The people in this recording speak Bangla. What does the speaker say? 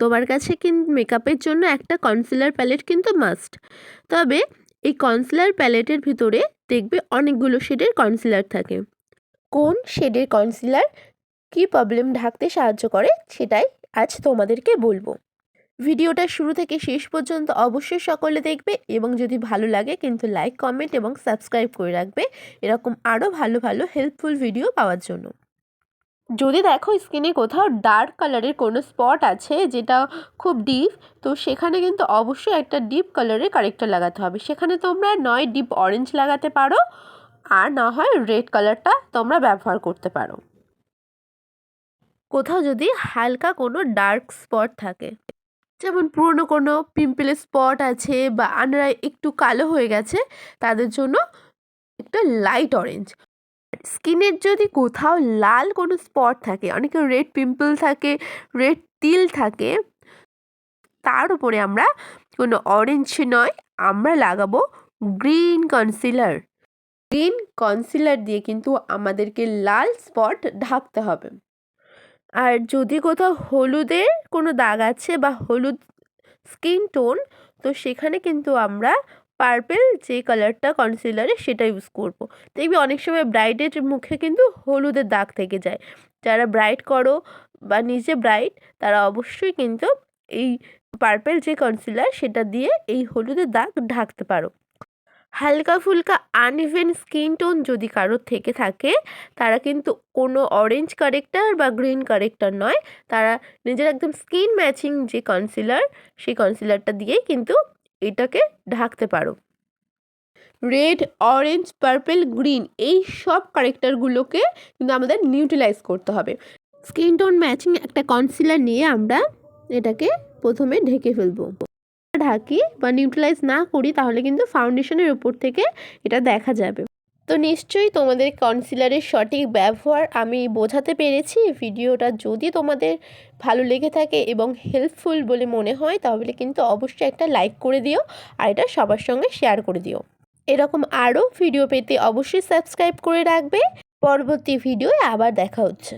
তোমার কাছে কিন মেকআপের জন্য একটা কনসিলার প্যালেট কিন্তু মাস্ট তবে এই কনসিলার প্যালেটের ভিতরে দেখবে অনেকগুলো শেডের কনসিলার থাকে। কোন শেডের কনসিলার কী প্রবলেম ঢাকতে সাহায্য করে সেটাই আজ তোমাদেরকে বলব। ভিডিওটা শুরু থেকে শেষ পর্যন্ত অবশ্যই সকলে দেখবে এবং যদি ভালো লাগে কিন্তু লাইক কমেন্ট এবং সাবস্ক্রাইব করে রাখবে। এরকম আরও ভালো ভালো হেল্পফুল ভিডিও পাওয়ার জন্য। যদি দেখো স্কিনে কোথাও ডার্ক কালারের কোনো স্পট আছে যেটা খুব ডিপ তো সেখানে কিন্তু অবশ্যই একটা ডিপ কালারের কারেক্টার লাগাতে হবে। সেখানে তোমরা নয় ডিপ অরেঞ্জ লাগাতে পারো, আর না হয় রেড কালারটা তোমরা ব্যবহার করতে পারো। কোথাও যদি হালকা কোনো ডার্ক স্পট থাকে, যেমন পুরনো কোনো পিম্পলের স্পট আছে বা আনরা একটু কালো হয়ে গেছে, তাদের জন্য একটা লাইট অরেঞ্জ স্কিনের যদি কোথাও লাল কোনো স্পট থাকে অনেকের রেড পিম্পল থাকে, রেড তিল থাকে, তার উপরে আমরা কোনো অরেঞ্জ নয়, আমরা লাগাবো গ্রিন কনসিলার। গ্রিন কনসিলার দিয়ে কিন্তু আমাদেরকে লাল স্পট ঢাকতে হবে। আর যদি কোথাও হলুদের কোনো দাগ আছে বা হলুদ স্কিন টোন, তো সেখানে কিন্তু আমরা পার্পেল যে কালারটা কনসিলারে সেটা ইউজ করব। দেখবি অনেক সময় ব্রাইডের মুখে কিন্তু হলুদের দাগ থেকে যায়। যারা ব্রাইট করো বা নিজে ব্রাইট তারা অবশ্যই কিন্তু এই পার্পেল যে কনসিলার সেটা দিয়ে এই হলুদের দাগ ঢাকতে পারো। হালকা ফুলকা আনইভেন স্কিন টোন যদি কারোর থেকে থাকে, তারা কিন্তু কোনো অরেঞ্জ কারেক্টার বা গ্রিন কারেক্টার নয়। তারা নিজের একদম স্কিন ম্যাচিং যে কনসিলার সেই কনসিলারটা দিয়েই কিন্তু এটাকে ঢাকতে পারো। রেড অরেঞ্জ পার্পেল গ্রিন এই সব ক্যারেক্টারগুলোকে কিন্তু আমাদের নিউটিলাইজ করতে হবে। স্কিন টোন ম্যাচিং একটা কনসিলার নিয়ে আমরা এটাকে প্রথমে ঢেকে ফেলব। ঢাকি বা নিউট্রালাইজ না করি তাহলে কিন্তু ফাউন্ডেশনের উপর থেকে এটা দেখা যাবে। তো নিশ্চয়ই তোমাদের কনসিলারের সঠিক ব্যবহার আমি বোঝাতে পেরেছি। ভিডিওটা যদি তোমাদের ভালো লেগে থাকে এবং হেল্পফুল বলে মনে হয়, তাহলে কিন্তু অবশ্যই একটা লাইক করে দিও আর এটা সবার সঙ্গে শেয়ার করে দিও। এরকম আরও ভিডিও পেতে অবশ্যই সাবস্ক্রাইব করে রাখবে। পরবর্তী ভিডিওয়ে আবার দেখা হচ্ছে।